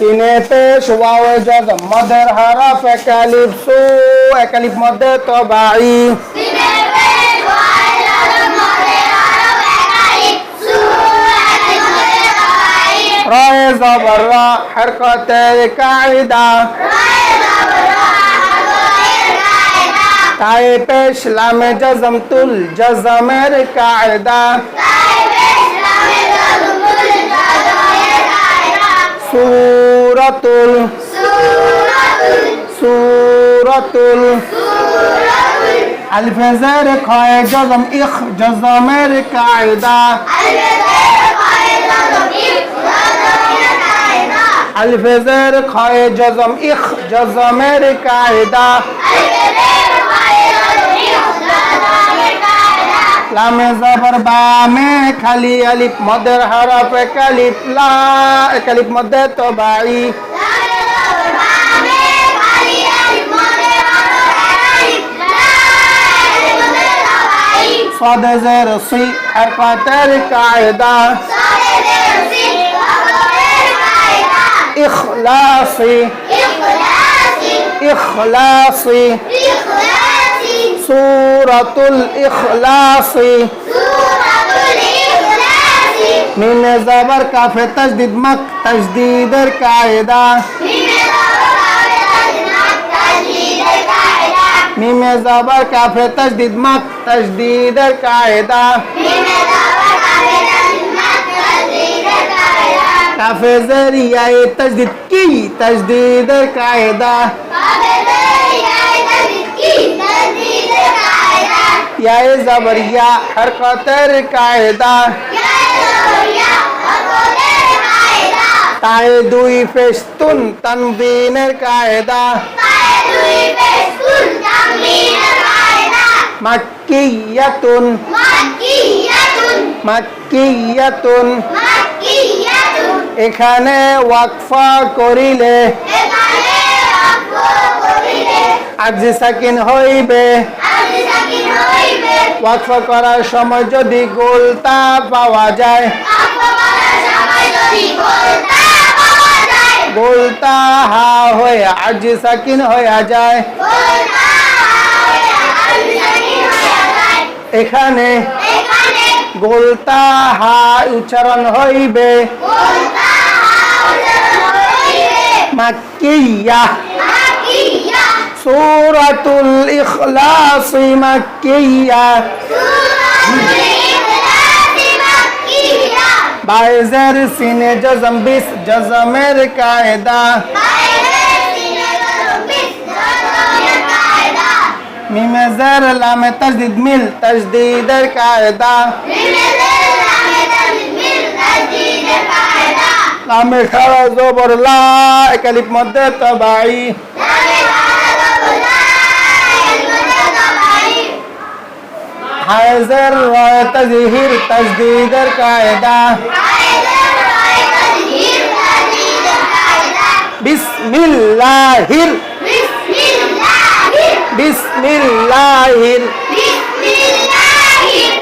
سینے پیشوا جد مدر حرف اکلیف سو کلف مد تباعی رائے زبر را حرکت قاعدہ۔ تائے پیش لام جزم تل جزم قاعدہ قاعدہ سو সুরাতুল সুরাতুল আলফেজের খয় জজম ইখ জজমের কায়দা। আলফেজের খয় জজম ইখ জজমের কায়দা। লামে জবর বামে, খালি আলিফ মদের হরফ কালিফ লা কালিফ মধ্যে তো বাই সদজের সি হরফতের কায়দা। ইখলাসি ইখলাসি। ইখলাসি। سورة الاخلاص من زبر کا فی تجدید مک، تجدید قاعدہ میم زبر کا فی تجدید مک، تجدید قاعدہ کاف ذریعہ تجدید کی؟ تجدید قاعدہ زبر يا حركة القاعدة তাই দুই ফেস্তুন তানবিনের কায়দা মাক্কিয়াতুন মাক্কিয়াতুন এখানে ওয়াকফা করিলে আজ সাকিন হইবে ওয়াকফা করার সময় যদি গোলতা পাওয়া যায়। গোলতা হা হয়ে আজ সাকিন হয়ে যায়। এখানে গোলতা হা উচ্চারণ হইবে। মাক্কিয়া سورة الإخلاص مكية. بائے زر سینے جزم بس جزم قاعدہ میم زر لام تجدید مل تجدید قاعدہ لام خرز و برلا اکلیب مدد تبائی حضر و تظہیر تصدیگر قاعدہ۔ بسم اللہ بسم اللہ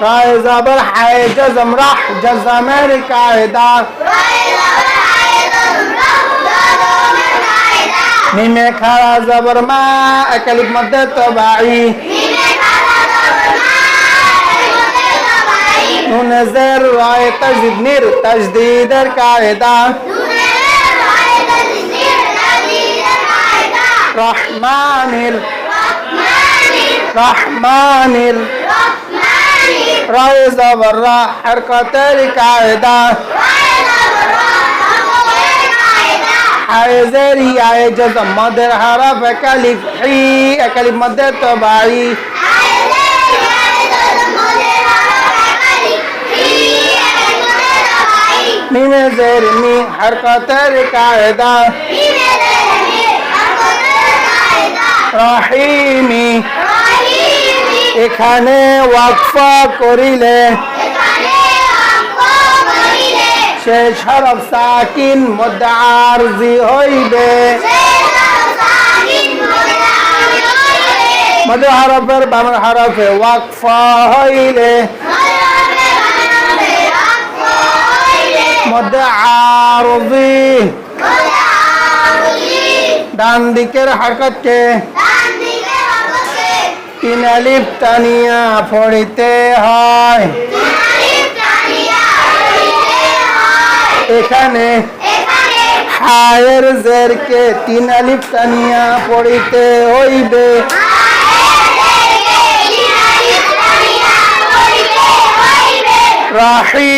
رائز زبر حیج زمرح جزمر قاعدہ۔ نیمے کھارا زبر ما اکلب مدد تباعی نظر رائے تجدیر تجدید قاعدہ رحمان رحمان رائے زبر حرکت قاعدہ حائز ریائے جزم مدر حرف کلف حی کلف مدر تباعی۔ মিমে জের মি হরকতের কায়দা। রহিমি। এখানে ওয়াকফা করিলে। শেষ হরফ সাকিন মধ্যে আরজি হইবে। মধ্যে হরফের বামন হরফে ওয়াকফা হইলে। মধ্যে আরজি ডান দিকের হারকতকে তিন আলিফ টানিয়া পড়িতে হয়। এখানে হায়ের জেরকে তিন আলিফ টানিয়া পড়িতে হইবে। রাহিম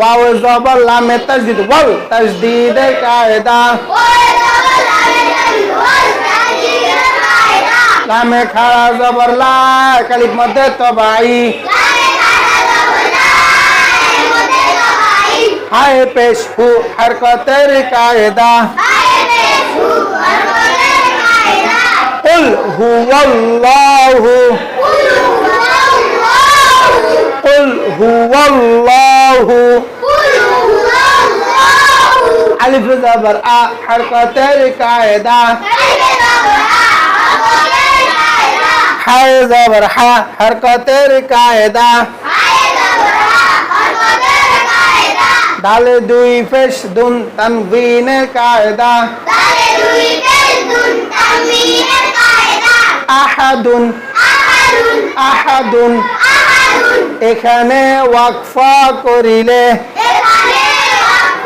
واو زوب اللہ میں تجدید ول تجدید قائدہ لام کھارا زبر لا کلیب مدد تو بھائی ہائے پیش ہو ہر کو تیری قائدہ قل ہو الله قل ہو اللہ قل ہو الله ألف زبر أ حركتين قاعدة حي زبر ح حركتين قاعدة دال দুই পেশ দুন তানবিনের কায়দা আহাদুন আহাদুন এখানে ওয়াকফা করিলে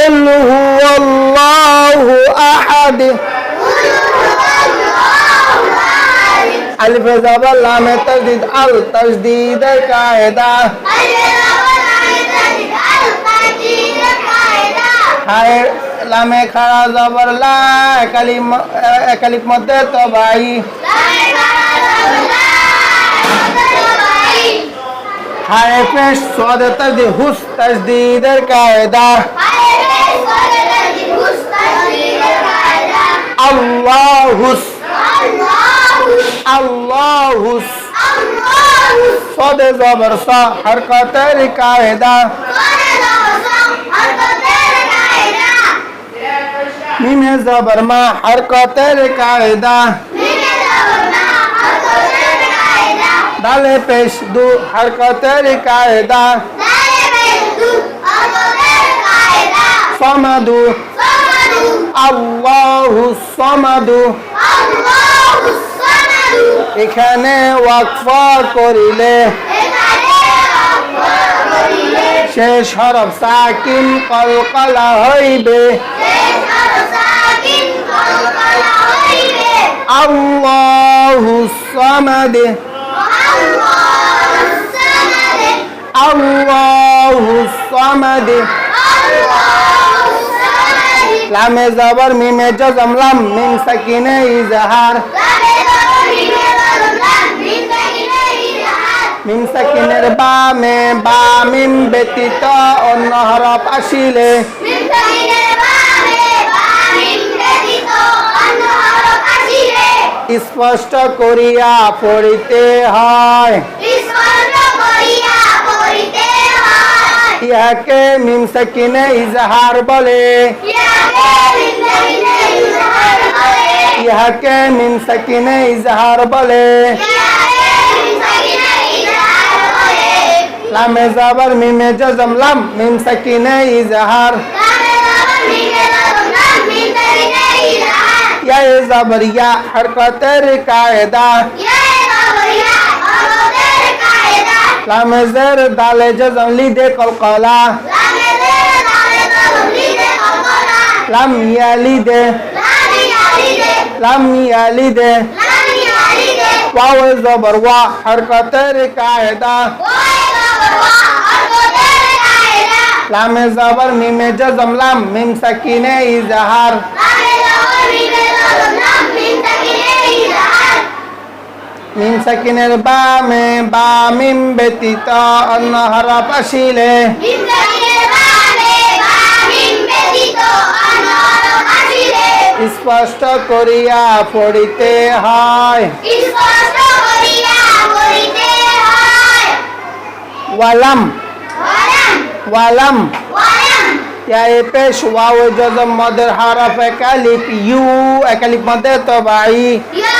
قل هو الله أحد ألف زبر لام تجديد ال تجديد القاعدة হায় লামে খাড়া জবর লা একালিম একালিপ মধ্যে তবাই হায় পেশ সদ তজদি হুস তজদিদের কায়দা আল্লাহুস আল্লাহুস সদে জবর সা হরকতের কায়দা। মিমে জবর মা হরকতের কায়দা। ডালে পেশ দু হরকতের কায়দা। সমাদু আল্লাহু সমাদু। এখানে ওয়াকফা করিলে শেষ হরফ সাকিন কলকলা হইবে। আল্লাহু সমাদ। আল্লাহু সমাদ। লামে জবর মিমে জজম লাম মিম সাকিনে ইজহার। বা মিম ব্যতীত অন্য হরফ স্পষ্ট করিয়া পড়িতে হয়। ইহাকে মিম সাকিনে ইজহার বলে ইহাকে মিম সাকিনে ইজহার বলে লামে জবর মিমে জজম লাম মিম সাকিনে ইজহার ইয়া এ জবর ইয়া হরকতের لام زر دال جزم لید قلقلا لم یلید لم دے واو زبر وا حرکت رکایدہ لام زبر میم جزم لام میم سکین اظہار لام মিম সাকিনের বামে বা মিম ব্যতীত অন্য হরফ আসিলে। স্পষ্ট করিয়া পড়িতে হয়। ওয়ালাম। ওয়ালাম। ওয়ালাম। ওয়ালাম। ইয়া এ পেশ ওয়াও জজম মদের হরফ একালিপ ইউ একালিপ মদে তবাই ইয়া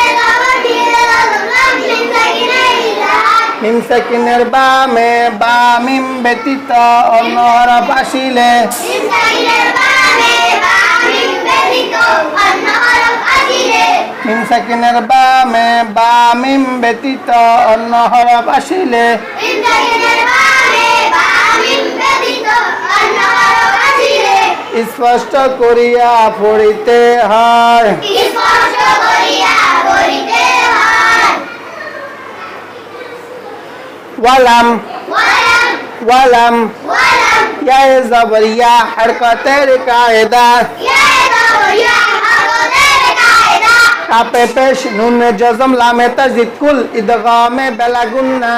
মিম তাকিনের বামে বা মিম ব্যতীত অন্য হরফ আসিলে। মিম সাকিনের বামে বা মিম ব্যতীত অন্য হরফ আসিলে। স্পষ্ট করিয়া পড়িতে হয়। স্পষ্ট করিয়া ولم ولم یا زبریہ حرکت قاعدہ آپ پیش نون میں جزم لام تزید کل ادغام بلگنا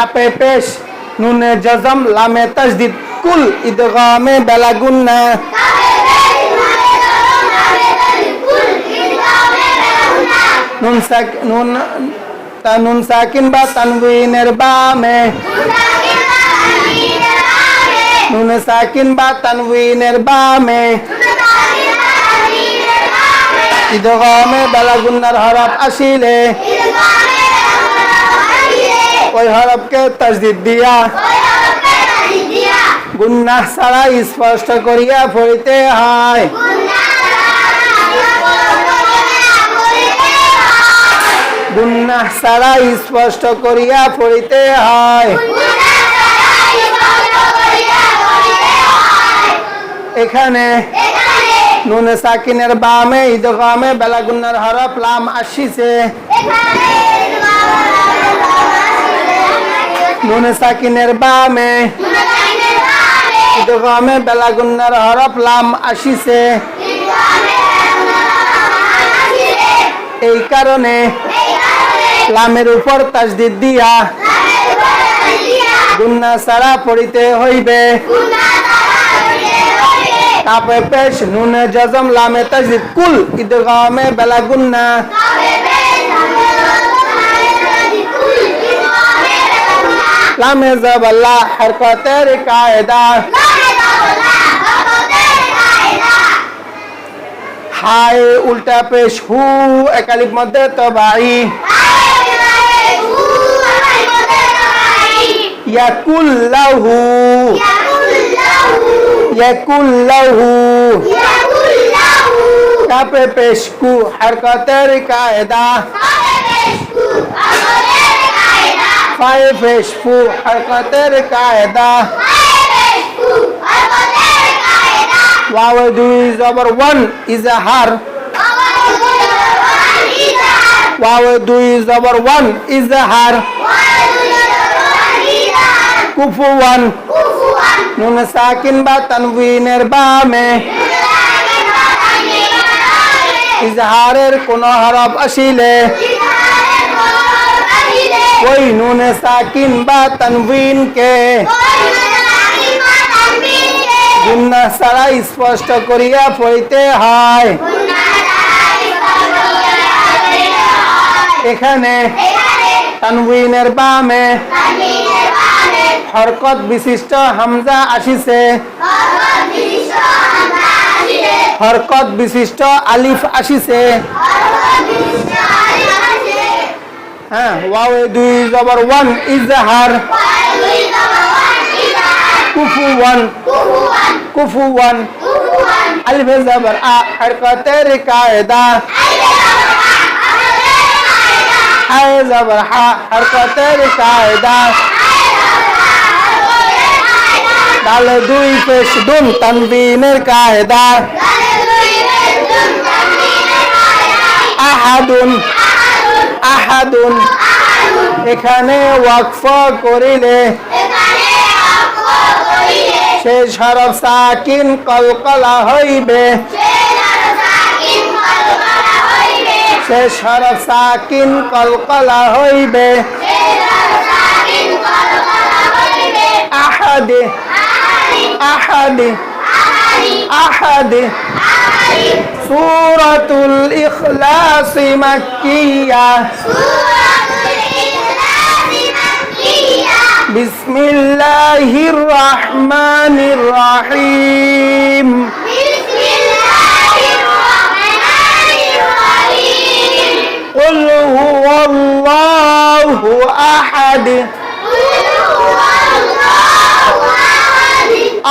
آپ پیش نون جزم لام تجدید کل ادغام بلا گنہ নুন সাক নুন নুন সাকিন বা তানবিনের বামে। নুন সাকিন বা তানবিনের বামে। ইদগামে বেলাগুন্নার হরফ আসিলে। ওই হরফকে তাজদিদ দিয়া। গুন্না সারা স্পষ্ট করিয়া পড়িতে হয়। গুন্না সারা স্পষ্ট করিয়া পড়িতে হয়। এখানে নুনে সাকিনের বামে ইদগামে বেলাগুন্নার হরফ লাম আসিছে। নুনে সাকিনের বামে ইদগামে বেলাগুন্নার হরফ লাম আসিছে। এই কারণে লামের উপর তাজদিদ দিয়া। গুন্না সারা পড়িতে হইবে। গুন্না তাপে পেশ নুনে জজম, লামে তাজদিদ। কুল ইদগামে ইবামে বেউনা লামে জবাল্লা হরকতের কায়দা। হায় উল্টা পেশ হু একালিপ মধ্যে یکل لہو یکل لہو کپ پیشکو حرکت قاعدہ فائے پیشکو حرکت قاعدہ واو دوی زبر ون اظہار. واو دوی زبر ون اظہار. واو কুফু ওয়ান নুন সাকিন বা তানবিনের বামে ইজহারের কোন হরফ আসিলে ওই নুনে সাকিন বা তানবিন কে গুন্না সারা স্পষ্ট করিয়া পড়িতে হয় এখানে এখানে তানউইনের বামে তানবীনের বামে হরকত বিশিষ্ট হামজা আসিছে। হরকত বিশিষ্ট আলিফ আসিছে। হ্যাঁ ওয়াও দুই জবর ওয়ান ইজহার। কুফু ওয়ান। কুফু ওয়ান। আলিফ জবর আ, হরকতের কায়দা। হায় জবর হা, হরকতের কায়দা। দাল দুই পেশ দুন তানবিনের কায়দা। আহাদুন আহাদুন। এখানে ওয়াকফ করিলে শেষ হরফ সাকিন কলকলা হইবে। শেষ হরফ সাকিন কলকলা হইবে। আহাদে أحد. أحد. سورة الإخلاص مكية. سورة الإخلاص مكية بسم الله الرحمن الرحيم بسم الله الرحمن الرحيم. قل هو الله أحد.